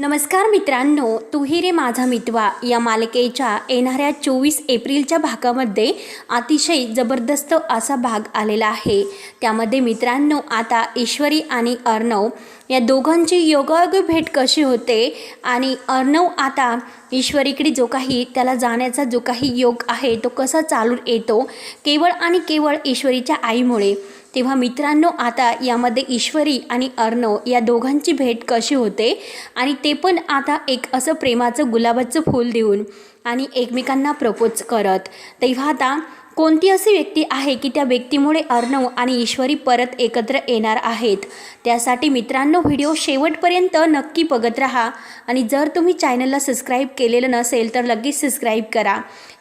नमस्कार मित्रांनो तुही रे माझा मितवा या मालिकेच्या येणाऱ्या चोवीस एप्रिलच्या भागामध्ये अतिशय जबरदस्त असा भाग आलेला आहे. त्यामध्ये मित्रांनो आता ईश्वरी आणि अर्णव या दोघांची योगायोग भेट कशी होते आणि अर्णव आता ईश्वरीकडे जो काही त्याला जाण्याचा जो काही योग आहे तो कसा चालून येतो केवळ आणि केवळ ईश्वरीच्या आईमुळे. तेव्हा मित्रांनो आता यामध्ये ईश्वरी आणि अर्णव या दोघांची भेट कशी होते? आणि ते पण आता एक असं प्रेमाचं गुलाबाचं फूल देऊन आणि एकमेकांना प्रपोज करत. तेव्हा आता कोणती अशी व्यक्ती आहे की त्या व्यक्तीमुळे अर्णव आणि ईश्वरी परत एकत्र येणार आहेत? त्यासाठी मित्रांनो व्हिडिओ शेवटपर्यंत नक्की बघत राहा. आणि जर तुम्ही चॅनलला सबस्क्राईब केलेलं नसेल तर लगेच सबस्क्राईब करा.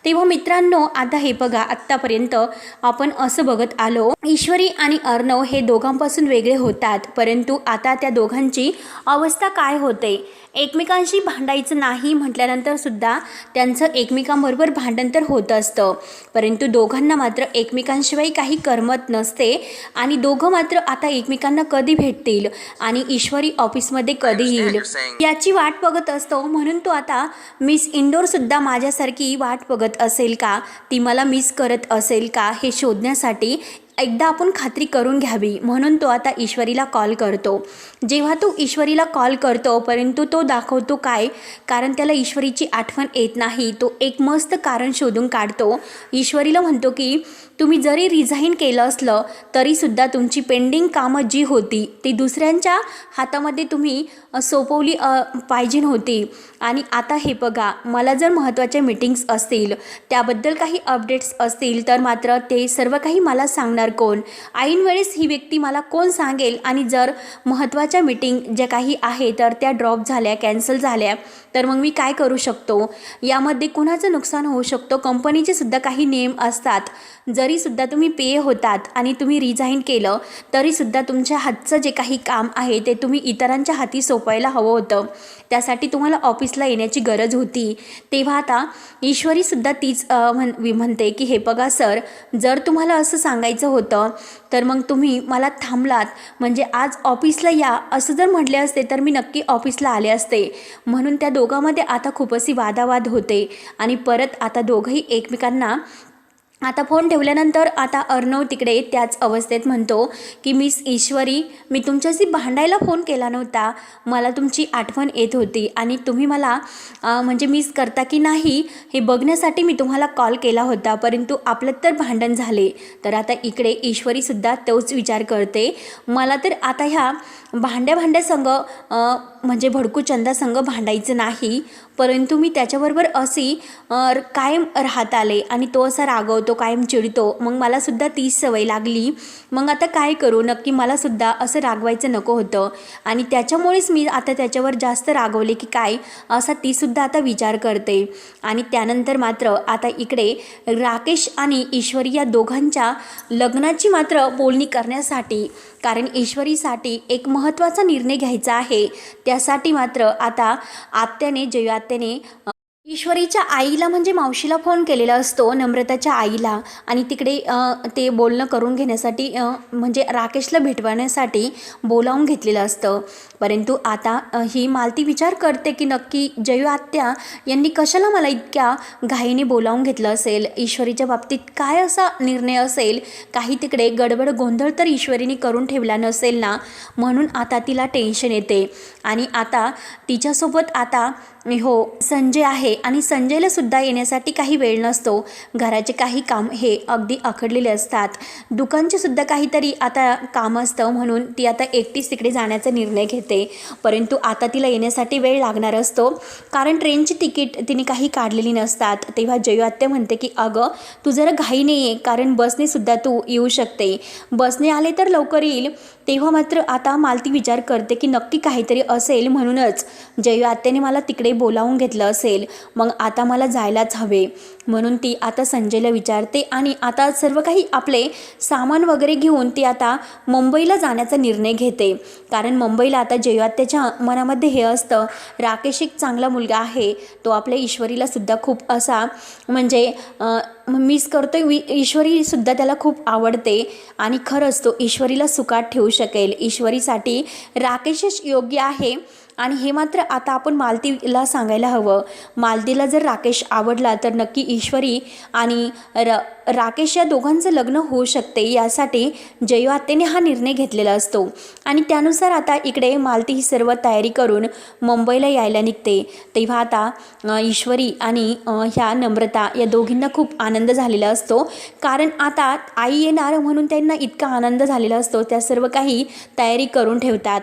तेव्हा मित्रांनो आता हे बघा आत्तापर्यंत आपण असं बघत आलो. ईश्वरी आणि अर्णव हे दोघांपासून वेगळे होतात परंतु आता त्या दोघांची अवस्था काय होते? एकमेकांशी भांडायचं नाही म्हटल्यानंतर सुद्धा त्यांचं एकमेकांबरोबर भांडण तर होत असतं. परंतु दोघांना मात्र एकमेकांशिवाय काही करमत नसते आणि दोघं मात्र आता एकमेकांना कधी भेटतील आणि ईश्वरी ऑफिसमध्ये कधी येईल याची वाट बघत असतो. म्हणून तो आता मिस इंडोरसुद्धा माझ्यासारखी वाट बघत असेल का? ती मला मिस करत असेल का? हे शोधण्यासाठी एकदा आपण खात्री करून घ्यावी. म्हणून तो आता ईश्वरीला कॉल करतो. जेव्हा तो ईश्वरीला कॉल करतो परंतु तो दाखवतो काय? कारण त्याला ईश्वरीची आठवण येत नाही. तो एक मस्त कारण शोधून काढतो. ईश्वरीला म्हणतो की तुम्ही जरी रिझाईन केलं असलं तरीसुद्धा तुमची पेंडिंग कामं जी होती ती दुसऱ्यांच्या हातामध्ये तुम्ही सोपवली पाहिजे होती. आणि आता हे बघा मला जर महत्त्वाच्या मीटिंग्स असतील त्याबद्दल काही अपडेट्स असतील तर मात्र ते सर्व काही मला सांगणार कोण? ऐन वेळेस ही व्यक्ती मला कोण सांगेल? आणि जर महत्त्वाच्या मीटिंग ज्या काही आहे तर त्या ड्रॉप झाल्या कॅन्सल झाल्या तर मग मी काय करू शकतो? यामध्ये कुणाचं नुकसान होऊ शकतो? कंपनीचे सुद्धा काही नियम असतात. जरीसुद्धा तुम्ही पे होतात आणि तुम्ही रिझाईन केलं तरीसुद्धा तुमच्या हातचं जे काही काम आहे ते तुम्ही इतरांच्या हाती सोपायला हवं होतं. त्यासाठी तुम्हाला ऑफिसला येण्याची गरज होती. तेव्हा आता ईश्वरीसुद्धा तीच म्हण म्हणते की हे बघा सर जर तुम्हाला असं सांगायचं होतं तर मग तुम्ही मला थांबलात. म्हणजे आज ऑफिसला या असं जर म्हटले असते तर मी नक्की ऑफिसला आले असते. म्हणून त्या दोघांमध्ये आता खूप अशी वादावाद होते. आणि परत आता दोघंही एकमेकांना आता फोन ठेवल्यानंतर आता अर्णव तिकडे त्याच अवस्थेत म्हणतो की मिस ईश्वरी मी तुमच्याशी भांडायला फोन केला नव्हता. मला तुमची आठवण येत होती आणि तुम्ही मला म्हणजे मिस करता की नाही हे बघण्यासाठी मी तुम्हाला कॉल केला होता. परंतु आपलं तर भांडण झाले. तर आता इकडे ईश्वरीसुद्धा तोच विचार करते. मला तर आता ह्या भांड्या भांड्यासंग म्हणजे भडकू चंदासंग भांडायचं नाही परंतु मी त्याच्याबरोबर अशी कायम राहत आले आणि तो असा रागवतो कायम चिडतो. मग मलासुद्धा तीच सवय लागली. मग आता काय करू? नक्की मलासुद्धा असं रागवायचं नको होतं. आणि त्याच्यामुळेच मी आता त्याच्यावर जास्त रागवले की काय? असा तीसुद्धा आता विचार करते. आणि त्यानंतर मात्र आता इकडे राकेश आणि ईश्वरी या दोघांच्या लग्नाची मात्र बोलणी करण्यासाठी कारण ईश्वरीसाठी एक महत्त्वाचा निर्णय घ्यायचा आहे. त्यासाठी मात्र आता आत्याने जयआत्याने ईश्वरीच्या आईला म्हणजे मावशीला फोन केलेला असतो नम्रताच्या आईला. आणि तिकडे ते बोलणं करून घेण्यासाठी म्हणजे राकेशला भेटवण्यासाठी बोलावून घेतलेलं असतं. परंतु आता ही मालती विचार करते की नक्की जयू आत्या यांनी कशाला मला इतक्या घाईने बोलावून घेतलं असेल? ईश्वरीच्या बाबतीत काय असा निर्णय असेल? काही तिकडे गडबड गोंधळ तर ईश्वरीने करून ठेवला नसेल ना? म्हणून आता तिला टेन्शन येते. आणि आता तिच्यासोबत आता हो संजय आहे आणि संजयला सुद्धा येण्यासाठी काही वेळ नसतो. घराचे काही काम हे अगदी अखडलेले असतात. दुकानचे सुद्धा काहीतरी आता काम असतं म्हणून ती आता एकटीच तिकडे जाण्याचा निर्णय घेते. परंतु आता तिला येण्यासाठी वेळ लागणार असतो. कारण ट्रेनची तिकीट तिने काही काढलेली नसतात. तेव्हा जयू आत्या म्हणते की अगं तू जरा घाईने ये कारण बसने सुद्धा तू येऊ शकते. बसने आले तर लवकर येईल. तेव्हा मात्र आता मालती विचार करते की नक्की काहीतरी असेल म्हणूनच. जयू आत्याने मला तिकडे बोलावून घेतलं असेल मग आता मला जायलाच हवे. म्हणून ती आता संजयला विचारते आणि आता सर्व काही आपले सामान वगैरे घेऊन ती आता मुंबईला जाण्याचा निर्णय घेते. कारण मुंबईला आता जयवात्याच्या मनामध्ये हे असतं राकेश एक चांगला मुलगा आहे तो आपल्या ईश्वरीला सुद्धा खूप असा म्हणजे मिस करतोय वि ईश्वरीसुद्धा त्याला खूप आवडते आणि खरंच तो ईश्वरीला सुखात ठेवू शकेल. ईश्वरीसाठी राकेशच योग्य आहे. आणि हे मात्र आता आपण मालतीला सांगायला हवं. मालतीला जर राकेश आवडला तर नक्की ईश्वरी आणि र राकेश या दोघांचं लग्न होऊ शकते यासाठी जयू आत्तेने हा निर्णय घेतलेला असतो. आणि त्यानुसार आता इकडे मालती ही सर्व तयारी करून मुंबईला यायला निघते. तेव्हा आता ईश्वरी आणि ह्या नम्रता या दोघींना खूप आनंद झालेला असतो. कारण आता आई येणार म्हणून त्यांना इतका आनंद झालेला असतो. त्या सर्व काही तयारी करून ठेवतात.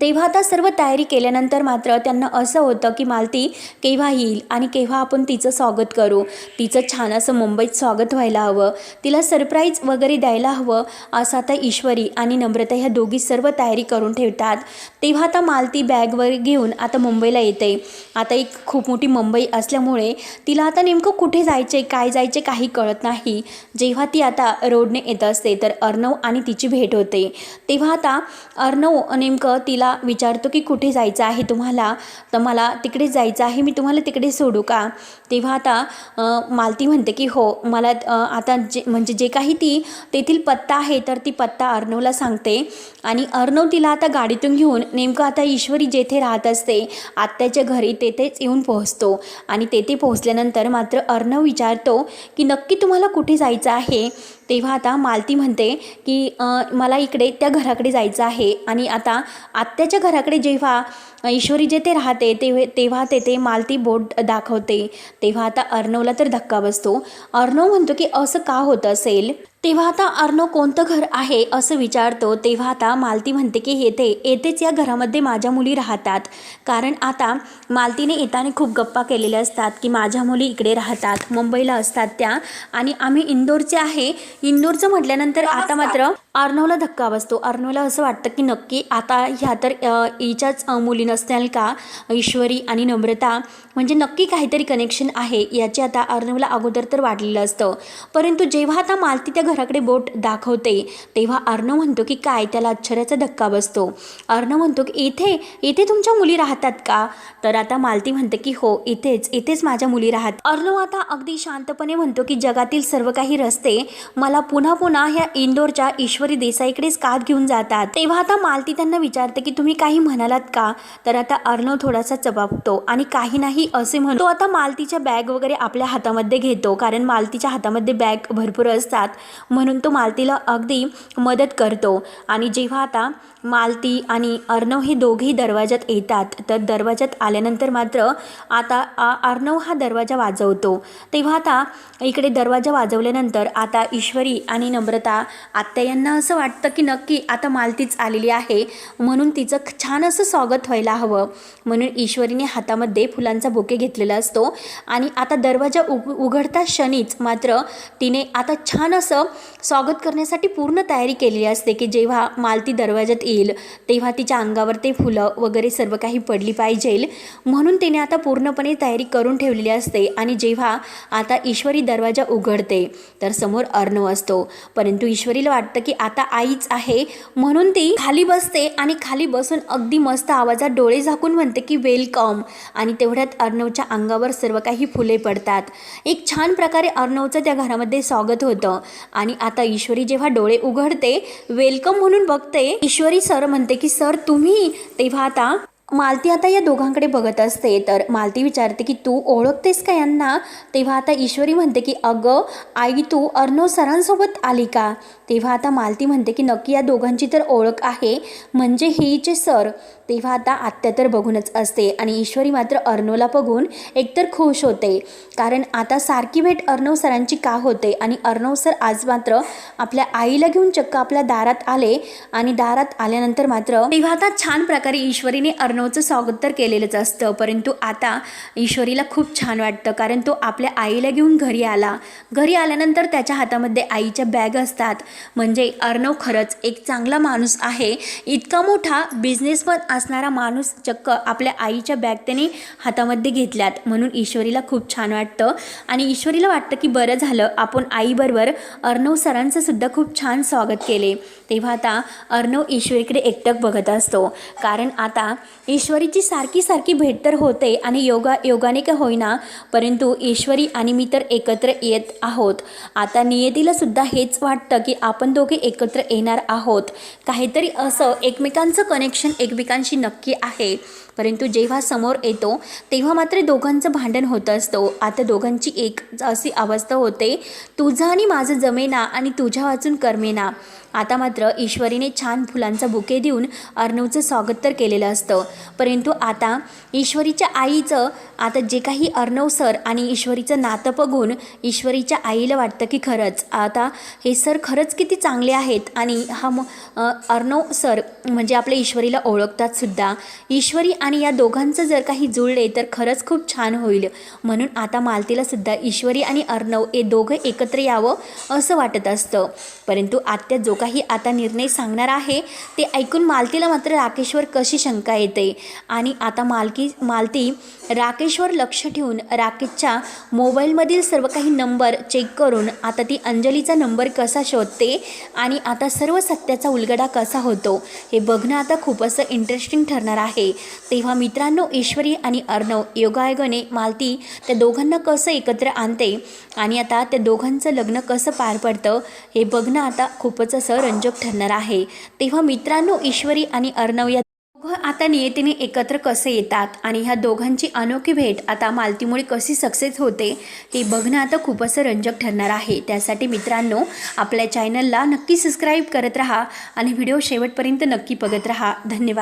तेव्हा आता सर्व तयारी केल्यानंतर मात्र त्यांना असं होतं की मालती केव्हा येईल आणि केव्हा आपण तिचं स्वागत करू? तिचं छान असं मुंबईत स्वागत व्हायला हवं. तिला सरप्राईज वगैरे द्यायला हवं असं आता ईश्वरी आणि नम्रता ह्या दोघी सर्व तयारी करून ठेवतात. तेव्हा आता मालती बॅगवर घेऊन आता मुंबईला येते. आता एक खूप मोठी मुंबई असल्यामुळे तिला आता नेमकं कुठे जायचे काय जायचे काही कळत नाही. जेव्हा ती आता रोडने येत असते तर अर्णव आणि तिची भेट होते. तेव्हा आता अर्णव नेमकं तिला विचारतो की कुठे जायचं आहे तुम्हाला? तर मला तिकडे जायचं आहे मी तुम्हाला तिकडे सोडू का? तेव्हा आता मालती म्हणते की हो मला आता जे म्हणजे जे काही ती तेथील पत्ता आहे तर ती पत्ता अर्णवला सांगते. आणि अर्णव तिला आता गाडीतून घेऊन नेमकं आता ईश्वरी जेथे राहत असते आत्याच्या घरी तेथेच येऊन पोहोचतो. आणि तेथे पोहोचल्यानंतर मात्र अर्णव विचारतो की नक्की तुम्हाला कुठे जायचं आहे? तेव्हा आता मालती म्हणते की मला इकडे त्या घराकडे जायचं आहे. आणि आता आत्याच्या घराकडे जेव्हा ईश्वरी जेथे राहते तेव्हा तेव्हा तेथे मालती बोट दाखवते. तेव्हा आता अर्णवला तर धक्का बसतो. अर्णव म्हणतो की असं का होत असेल? तेव्हा आता अर्णव कोणतं घर आहे असं विचारतो तेव्हा आता मालती म्हणते की येथे येथेच या घरामध्ये माझ्या मुली राहतात. कारण आता मालतीने येताना खूप गप्पा केलेल्या असतात की माझ्या मुली इकडे राहतात मुंबईला असतात त्या आणि आम्ही इंदोरचे आहे. इंदोरचं म्हटल्यानंतर आता मात्र अर्णवला धक्का बसतो. अर्णवला असं वाटतं की नक्की आता ह्या तर हिच्याच मुली नसतील का? ईश्वरी आणि नम्रता म्हणजे नक्की काहीतरी कनेक्शन आहे याचे आता अर्णवला अगोदर तर वाटलेलं असतं. परंतु जेव्हा आता मालती त्या घराकडे बोट दाखवते. तेव्हा अर्णव म्हणतो की काय त्याला आश्चर्याचा धक्का बसतो. अर्णव म्हणतो की इथे इथे तुमच्या मुली राहतात का? तर आता मालती म्हणते की हो इथेच इथेच माझ्या मुली राहत. अर्णव आता अगदी शांतपणे म्हणतो की जगातील सर्व काही रस्ते मला पुन्हा पुन्हा ह्या इंदोरच्या ईश्वरी देसाईकडेच कात घेऊन जातात. तेव्हा आता मालती त्यांना विचारते की तुम्ही काही म्हणालात का? तर आता अर्णव थोडासा चबापतो आणि काही नाही असे म्हणतो. आता मालतीच्या बॅग वगैरे आपल्या हातामध्ये घेतो. कारण मालतीच्या हातामध्ये बॅग भरपूर असतात. म्हणून तो मालतीला अगदी मदत करतो. आणि जेव्हा आता मालती आणि अर्णव हे दोघेही दरवाजात येतात तर दरवाजात आल्यानंतर मात्र आता आ- अर्णव हा दरवाजा वाजवतो. तेव्हा आता इकडे दरवाजा वाजवल्यानंतर आता ईश्वरी आणि नम्रता आत्या यांना असं वाटतं की नक्की आता मालतीच आलेली आहे म्हणून तिचं छान असं स्वागत व्हायला हवं. म्हणून ईश्वरीने हातामध्ये फुलांचा बुके घेतलेला असतो. आणि आता दरवाजा उग उघडता क्षणीच मात्र तिने आता छान असं स्वागत करण्यासाठी पूर्ण तयारी केलेली असते की जेव्हा मालती दरवाजात येईल तेव्हा तिच्या अंगावर ते फुलं वगैरे सर्व काही पडली पाहिजे. म्हणून तिने आता पूर्णपणे तयारी करून ठेवलेली असते आणि जेव्हा आता ईश्वरी दरवाजा उघडते तर समोर अर्णव असतो. परंतु ईश्वरीला वाटतं की आता आईच आहे म्हणून ती खाली बसते आणि खाली बसून अगदी मस्त आवाजात डोळे झाकून म्हणते की वेलकम. आणि तेवढ्यात अर्णवच्या अंगावर सर्व काही फुले पडतात. एक छान प्रकारे अर्णवचं त्या घरामध्ये स्वागत होतं. आणि आता ईश्वरी जेव्हा डोळे उघडते वेलकम म्हणून बघते ईश्वरी सर म्हणते की सर तुम्ही तेव्हा आता मालती आता या दोघांकडे बघत असते. तर मालती विचारते की तू ओळखतेस का यांना? तेव्हा आता ईश्वरी म्हणते की अगं आई तू अर्णव सरांसोबत आली का? तेव्हा आता मालती म्हणते की नक्की या दोघांची तर ओळख आहे. म्हणजे हेचे सर. तेव्हा आता आत्या तर बघूनच असते आणि ईश्वरी मात्र अर्णवला बघून एकतर खुश होते. कारण आता सारखी भेट अर्णव सरांची का होते? आणि अर्णव सर आज मात्र आपल्या आईला घेऊन चक्क आपल्या दारात आले आणि दारात आल्यानंतर मात्र तेव्हा आता छान प्रकारे ईश्वरीने अर्णवचं स्वागत तर केलेलंच असतं परंतु आता ईश्वरीला खूप छान वाटतं कारण तो आपल्या आईला घेऊन घरी आला. घरी आल्यानंतर त्याच्या हातामध्ये आईच्या बॅग असतात. म्हणजे अर्णव खरंच एक चांगला माणूस आहे. इतका मोठा बिझनेसमन असणारा माणूस चक्क आपल्या आईच्या बॅग त्याने हातामध्ये घेतल्यात म्हणून ईश्वरीला खूप छान वाटतं. आणि ईश्वरीला वाटतं की बरं झालं आपण आईबरोबर अर्णव सरांचं सुद्धा खूप छान स्वागत केले. तेव्हा आता अर्णव ईश्वरीकडे एकटक बघत असतो. कारण आता ईश्वरीची सारखी सारखी भेट तर होते आणि योगा योगाने का होईना परंतु ईश्वरी आणि मी तर एकत्र येत आहोत. आता नियतीला सुद्धा हेच वाटतं की आपण दोघे एकत्र येणार आहोत. काहीतरी असं एकमेकांचं कनेक्शन एकमेकांशी नक्की आहे. परंतु जेव्हा समोर येतो तेव्हा मात्र दोघांचं भांडण होत असतो. आता दोघांची एक अशी अवस्था होते. तुझं आणि माझं जमेना आणि तुझ्या वाचून करमेना. आता मात्र ईश्वरीने छान फुलांचा बुके देऊन अर्णवचं स्वागत तर केलेलं असतं. परंतु आता ईश्वरीच्या आईचं आता जे काही अर्णव सर आणि ईश्वरीचं नातं बघून ईश्वरीच्या आईला वाटतं की खरंच आता हे सर खरंच किती चांगले आहेत आणि हा म अर्णव सर म्हणजे आपल्या ईश्वरीला ओळखतात सुद्धा. ईश्वरी आणि या दोघांचं जर काही जुळले तर खरंच खूप छान होईल. म्हणून आता मालतीला सुद्धा ईश्वरी आणि अर्णव हे दोघं एकत्र यावं असं वाटत असतं. परंतु आत्या जो काही आता निर्णय सांगणार आहे. ते ऐकून मालतीला मात्र राकेशवर कशी शंका येते? आणि आता मालकी मालती राकेशवर लक्ष ठेवून राकेशच्या मोबाईलमधील सर्व काही नंबर चेक करून आता ती अंजलीचा नंबर कसा शोधते आणि आता सर्व सत्याचा उलगडा कसा होतो? हे बघणं आता खूपच इंटरेस्टिंग ठरणार आहे. तेव्हा मित्रांनो ईश्वरी आणि अर्णव योगायोगाने मालती त्या दोघांना कसं एकत्र आणते आणि आता त्या दोघांचं लग्न कसं पार पडतं हे बघणं आता खूपच असं रंजक ठरणार आहे. तेव्हा मित्रांनो ईश्वरी आणि अर्णव या दोघं आता नियतीने एकत्र कसे येतात? आणि ह्या दोघांची अनोखी भेट आता मालतीमुळे कशी सक्सेस होते? हे बघणं आता खूपच रंजक ठरणार आहे. त्यासाठी मित्रांनो आपल्या चॅनलला नक्की सबस्क्राईब करत राहा आणि व्हिडिओ शेवटपर्यंत नक्की बघत राहा. धन्यवाद.